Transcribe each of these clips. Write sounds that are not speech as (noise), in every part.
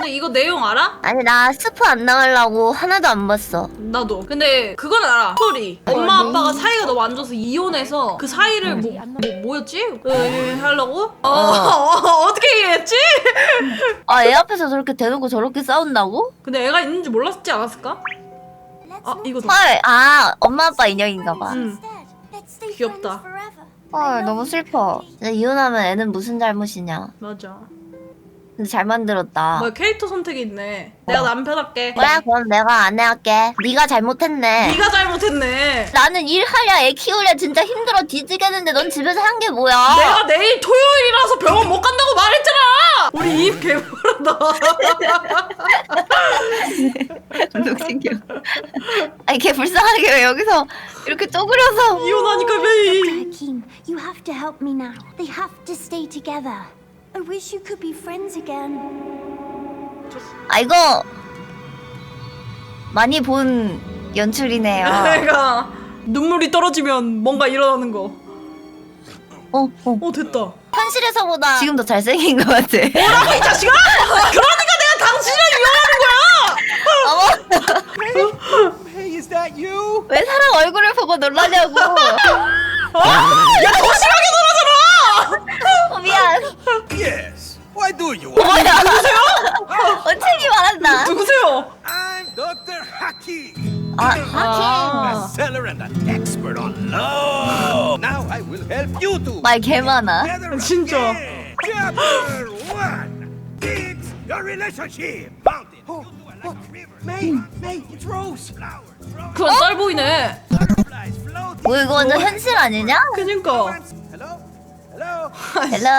근데 이거 내용 알아? 아니 나 스프 안 나가려고 하나도 안 봤어. 나도. 근데 그건 알아. 스토리. 엄마 아빠가 사이가 너무 안 좋아서 이혼해서 그 사이를 뭐, 뭐 뭐였지? 어, 하려고? 어, 어. (laughs) 어떻게 얘기했지? 아 애 앞에서 저렇게 대놓고 저렇게 싸운다고? 근데 애가 있는지 몰랐지 않았을까? 아 이거 더. 헐, 아 엄마 아빠 인형인가 봐. 응. 귀엽다. 헐 너무 슬퍼. 근데 이혼하면 애는 무슨 잘못이냐. 맞아. 근데 잘 만들었다. 뭐야 캐릭터 선택이 있네. 내가 남편 할게. 그래 그럼 내가 아내 할게. 네가 잘못했네. 네가 잘못했네. 나는 일하랴 애 키우랴 진짜 힘들어 뒤지겠는데 넌 집에서 한 게 뭐야? 내가 내일 토요일이라서 병원 못 간다고 말했잖아. 우리 입 개버렸다. 녹생겨. 아니 걔 불쌍하게 왜 여기서 이렇게 쪼그려서 이혼하니까. King, you have to help me now. They have to stay together. I wish you could be friends again. 아 이거 많이 본 연출이네요. (laughs) 내가 눈물이 떨어지면 뭔가 일어나는 거. 어, 어. 어 됐다. 현실에서보다 지금 더 잘생긴 것 같아. 뭐라고 이 자식아? 그러니까 내가 거야. 어머, Hey, is that you? 왜 사람 얼굴을 보고 놀라냐고. 야더 미안. Yes. Why do you? 뭐야? 원책이 말한다. 누구세요? I'm Dr. Haki, 아, 하킹. bestseller and an expert on love. Now I will help you to 말 개 많아. gather 진짜. again. Chapter one. It's your relationship. Mountain. Oh, oh, May, May, it's Rose. Flowers, rose, 그건 썰 보이네. butterflies floating. 뭐 이거 완전 현실 아니냐? 그니까? 헬로.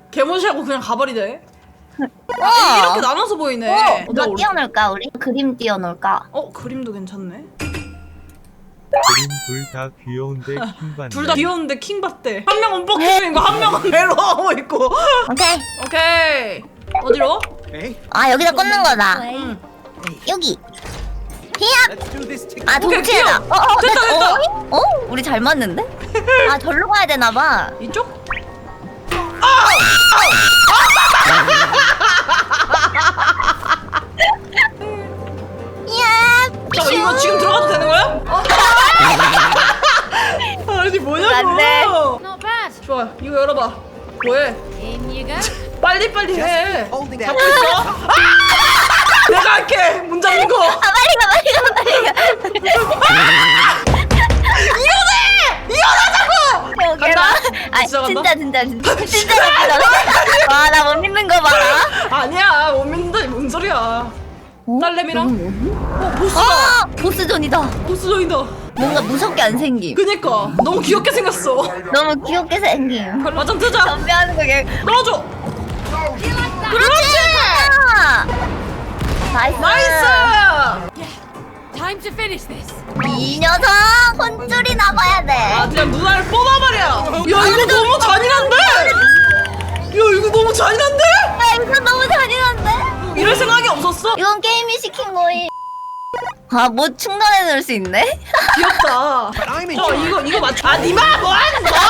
(laughs) 개무시하고 그냥 가버리네. 어. 이렇게 나눠서 보이네. 어, 어, 뭐나 띄워놓을까 우리? 그림 띄워놓을까? 어 그림도 괜찮네. 그림 둘 다 귀여운데 (laughs) 킹받네. 둘 다 귀여운데 킹 받대. 한 명은 뻑큐 중이고 한 명은 멜로 하고 있고. 오케이. 오케이. 어디로? Hey, 아 여기다 꽂는 거다. 응. 여기. 히야. let's do this together. 아 오케이, 동체다. 귀여워. 어, 어, 됐다, 됐다. 어? 어? 우리 잘 맞는데? 아 절로 가야 되나 봐. 이쪽? 이야. 자 이거 지금 들어가도 되는 거야? (laughs) 어? 아니 뭐냐고. 안 돼. Not bad. 좋아 이거 열어봐. 뭐해? In you go. 빨리 빨리 해. holding 잡고 있어. (laughs) 아! 내가 할게. 문 잠는 거. 아 빨리 가 빨리 가 빨리 가. 이혼해! 여기 간다. 봐. 아 진짜 간다? 진짜 진짜 진짜 진짜. 와나 못 믿는 거 봐라. 아니야 못 믿는다 뭔 소리야. 딸내미랑? 어 보스다. 아 보스전이다. 보스전이다. 뭔가 무섭게 안 생김. 그니까 너무 귀엽게 생겼어. 너무 귀엽게 생김. 맞짱 뜨자. 덤벼하는 거 그냥. 넣어줘. 그렇지. 나이스. 나이스. Time to finish this. 이 녀석 혼쭐이 나봐야 돼. 아 그냥 누나를 뽑아버려. 야 이거 너무 잔인한데? 야 이거 너무 잔인한데? 야 이거 너무 잔인한데? 이럴 생각이 없었어? 이건 게임이 시킨 거임. 아, 뭐 충전해 놓을 수 있네? 귀엽다. (laughs) 어. 이거 이거 맞. 아 니마 뭐 하는 거야?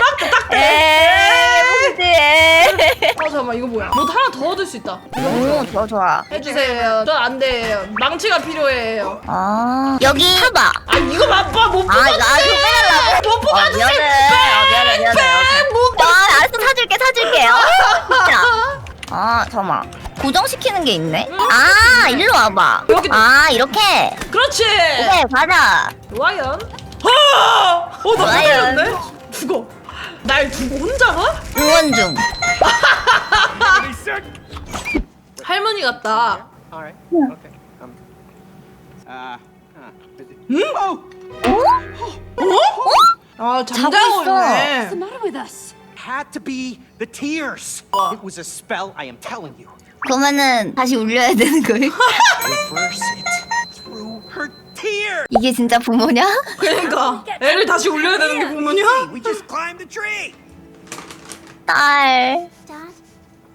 딱대 딱대. 에이, 무지해. 아 잠깐만 이거 뭐야? 뭐 하나 더 얻을 수 있다. 오, 좋아, 좋아. 해주세요. 전안 돼요. 망치가 필요해요. 아, 여기 타봐. 아 이거 맛봐 못 아, 이거, 아, 빼달라고? 못 아, 뽑아주세요. 미안해. 아, 미안해, 미안해. 뺑! 못 아, 알았어, 사줄게, 사줄게요. 진짜. (laughs) 아, 잠깐만. 고정시키는 게 있네? 아, 일로 와봐. 여기- 아, 이렇게. 그렇지. 그래, 가자. 좋아요. 아! 어나 좋아요. 못하겠네. 죽어. 날 두고 혼자 가? 응원 중. 할머니 같다. Okay. Um. Uh. huh. Oh, 아 자고 잠자고. 있네. What's the matter with us? had to be the tears. It was a spell. I am telling you. 그러면은 다시 울려야 되는 거예요? Reverse it through her tears. 이게 진짜 부모냐? 그러니까 애를 다시 울려야 되는 게 부모냐? We just climbed the tree. 딸.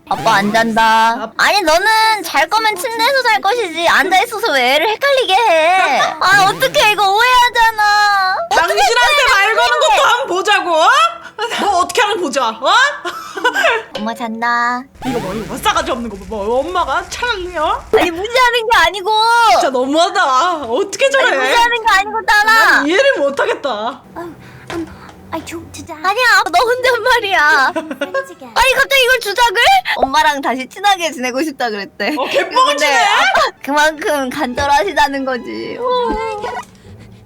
아빠 안 잔다. 아니 너는 잘 거면 침대에서 잘 것이지 앉아 있어서 왜 애를 헷갈리게 해? 아 어떡해 이거 오해하잖아. 당신한테 말 거는 것도 한번 보자고. 어? 너 어떻게 하는 보자. 어? 엄마 잔다. 이거 뭐 이거 뭐 싸가지 없는 거 뭐 엄마가 차랑이야? 아니 무시하는 게 아니고. 진짜 너무하다. 어떻게 아니 저래? 무시하는 게 아니고 따라. 난 이해를 못하겠다. I to Dad. 아니야 너 혼잣말이야. Friends again. 아니 갑자기 이걸 주작을? 엄마랑 다시 친하게 지내고 싶다 그랬대. 어, 개뻥치네. 근데 아빠 (laughs) 그만큼 간절하시다는 거지.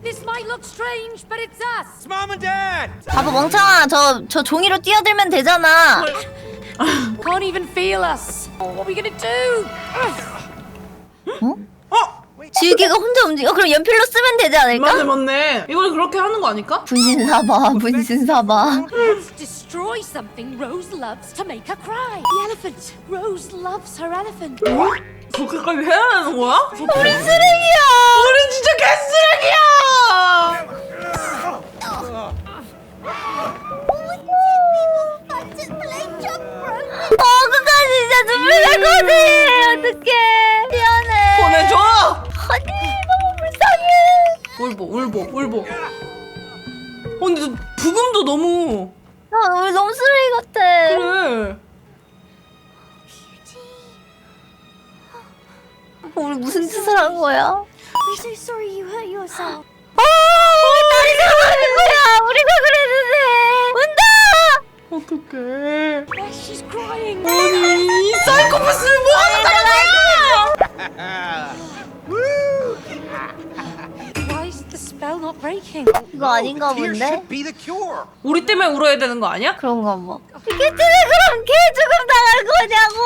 This might look strange, but it's us. It's Mom and Dad! 바보 멍청아 저 저 종이로 뛰어들면 되잖아. Can't even feel us. What are we gonna do? 어? 지우개가 혼자 움직여. 그럼 연필로 쓰면 되지 않을까? 맞네 맞네. 이걸 그렇게 하는 거 아닐까? 분신 사바 분신 사바. Let's destroy something Rose loves to make her cry. The elephant. Rose loves her elephant. 그렇게까지 해야 하는 거야? 우리 쓰레기야. 우린 진짜 개쓰레기야. 어 끝까지 진짜 눈물 날 거지. 어떡해. 미안해. 보내줘. 아니 너무 불쌍해. 울보 울보 울보. 어 근데 저 부금도 너무 아 우리 너무 쓰레기 같아. 그래. 우리 무슨 짓을 한 거야? I'm so sorry you hurt yourself. 아 우리 딸이 잘못한 거야. 우리가 그랬는데. 어떡해. She's crying. 아니 이 사이코패스를 뭐 하는 Why is the spell not breaking? 이거 아닌가 본데? should be the cure. 우리 때문에 울어야 되는 거 아니야? 그런가 봐. 이게 때문에 그럼 개 죽음 당할 거냐고.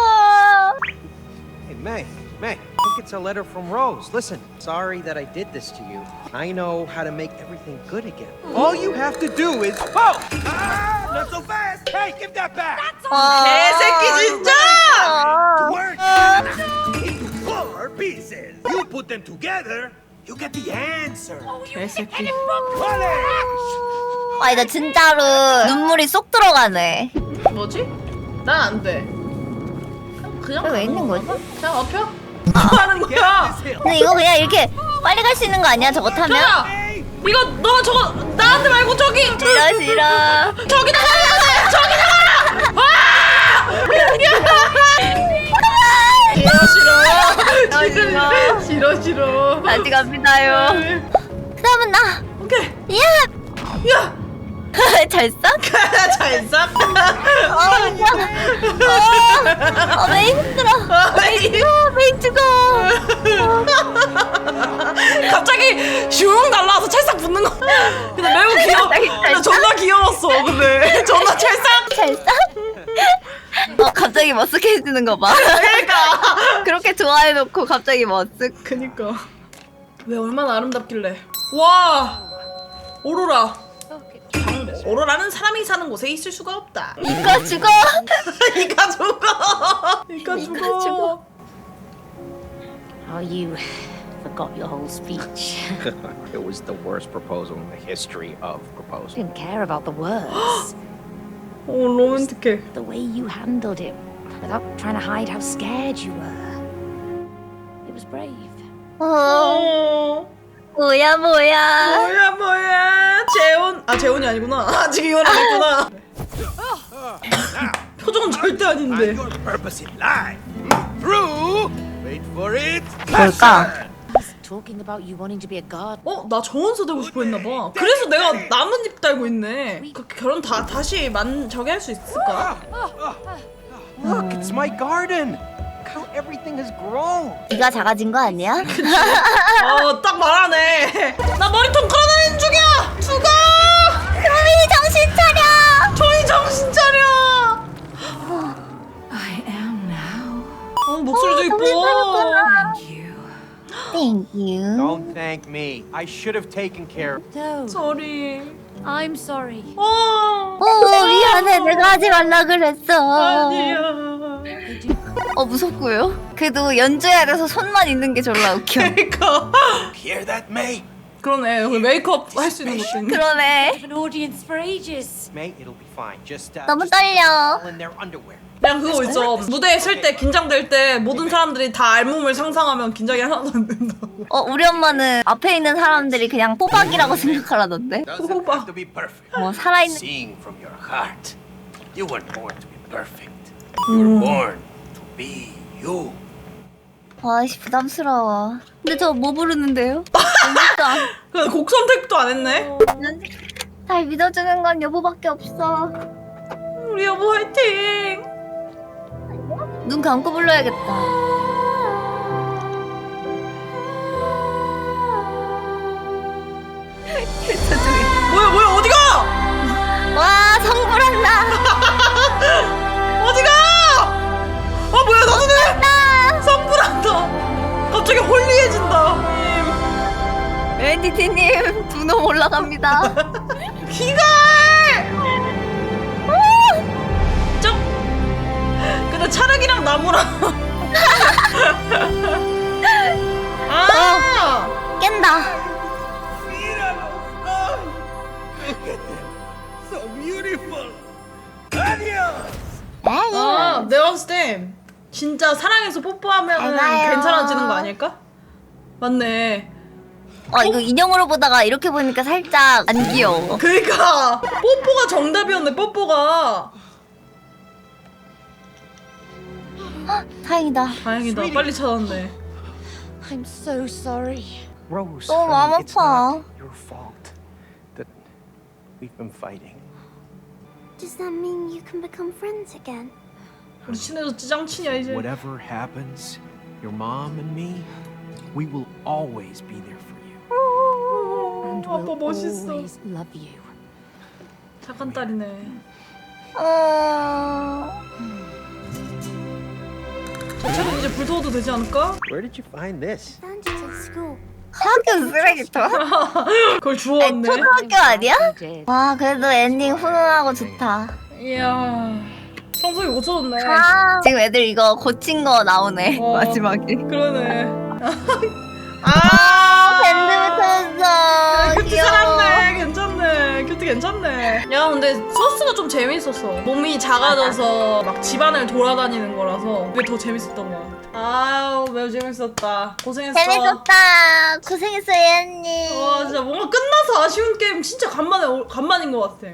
Hey, May, May, I think it's a letter from Rose. Listen, sorry that I did this to you. I know how to make everything good again. All you have to do is. Whoa! Ah, not so fast! Hey, give that back! 개새끼 진짜. Work into four pieces. You put them together, you get the answer. 개새끼. Vale! 아니 나 진짜로 눈물이 쏙 들어가네. 뭐지? 난 안 돼. 그냥 왜 있는 거지? 그냥 업혀? 뭐 하는 거야? 근데 이거 그냥 이렇게 빨리 갈 수 있는 거 아니야? 저거 타면? 야, 이거 너 저거 나한테 말고 저기 싫어 싫어. 저기다 돼. 저기다 가. 아! 싫어 싫어. 싫어 싫어. 다시 갑니다요. 그다음은 나. 오케이. 야. 야. (laughs) 잘 써? (laughs) 잘 싹. (laughs) 어, 어, 어, 왜 힘들어? 왜 죽어? 왜 죽어? 갑자기 슝 날라와서 찰싹 붙는 거. 근데 매우 귀여워. 갑자기 근데 존나 귀여웠어. 근데 존나 찰싹. 잘 써? 어, 갑자기 머쓱해지는 거 봐. 그러니까. 그렇게 좋아해놓고 갑자기 머쓱. 그니까. 왜 얼마나 아름답길래. 와. 오로라. 오로라는 사람이 사는 곳에 있을 수가 없다. 이거 죽어. 이가 죽어. 이가 죽어. 죽어. Oh, you forgot your whole speech. it was the worst proposal in the history of proposal. Didn't care about the words. 오 로맨틱해. The way you handled it, without trying to hide how scared you were. It was brave. 어, 어. 뭐야 뭐야. 뭐야 뭐야. 재혼. 아 재혼이 아니구나. 아직 이혼 안 했구나. 표정은 절대 아닌데. 뭘까? Talking about you wanting to be a god. 어? 나 정원서 되고 싶어 했나 봐. 그래서 내가 나뭇잎 달고 있네. 그 결혼 다 다시 만 저기 할 수 있을까? Look, it's my garden. Look how everything has grown. 네가 작아진 거 아니야? 어, 딱 말하네. 나 머리통 끌어다니는 중이야. 죽어! 효민이 정신 차려. 조이 정신 차려. I am now. 어, 목소리도 정신 이뻐. You. Thank you. Don't thank me. I should have taken care. No, 소리. I'm sorry. 어. 어 미안해 내가 하지 말라 그랬어. 아니야. 어 무섭고요. 그래도 연주해야 돼서 손만 있는 게 졸라 웃겨. 그러니까. Hear that, May? 그러네. 여기 메이크업 할 수 있는 것도 있네. 그러네. Have an audience for ages. May, it'll be fine. Just, uh, 너무 just 떨려. all in their underwear. 그냥 그거 있어 무대에 설 때 긴장될 때 모든 사람들이 다 알몸을 상상하면 긴장이 하나도 안 된다고 어 우리 엄마는 앞에 있는 사람들이 그냥 호박이라고 생각하라던데. Doesn't have to be perfect. 뭐 살아있는 Sing from your heart. You weren't born to be perfect. You were born to be you. 와씨 부담스러워. 근데 저 뭐 부르는데요? 진짜. 근데 (laughs) 곡 선택도 안 했네 날 믿어주는 건 여보밖에 없어. 우리 여보 화이팅 눈 감고 불러야겠다. (laughs) 뭐야 뭐야 어디가 와 성불한다. 엔디티님 두 놈 올라갑니다. (laughs) 기갈 쩍 근데 차력이랑 나무랑 (laughs) 아 깬다. Beautiful. Adios. 아, 내가 봤을 때 진짜 사랑해서 뽀뽀하면. 괜찮아지는 거 아닐까? 맞네. 어 이거 인형으로 보다가 이렇게 보니까 살짝 안 귀여워. 그러니까 뽀뽀가 정답이었네. 뽀뽀가. 다행이다. 다행이다. 빨리 찾았네. I'm so sorry. Rose, 너무 마음 honey, it's 아파. not your fault that we've been fighting. Does that mean you can become friends again? 우리 친해졌지 짱친이야 이제. Whatever happens, your mom and me, we will always be there for And 아빠 멋있어. 착한 딸이네. 어... 저 책은 이제 불태워도 되지 않을까? Where did you find this? Found it at school. 학교 쓰레기터? (laughs) 그걸 아니, 주웠네. 초등학교 아니야? You did. 와 그래도 엔딩 훈훈하고 좋다. 이야. 성석이 고쳐줬네. 아 지금 애들 이거 고친 거 나오네 어. 마지막에. 그러네. 아. 밴드 붙었어. 큐티 살았네. 괜찮네. 큐티 괜찮네. 야, 근데 소스가 좀 재밌었어. 몸이 작아져서 막 집안을 돌아다니는 거라서 그게 더 재밌었던 것 같아. 아유, 매우 재밌었다. 고생했어. 재밌었다. 고생했어 예언니. 와, 진짜 뭔가 끝나서 아쉬운 게임 진짜 간만에, 간만인 것 같아.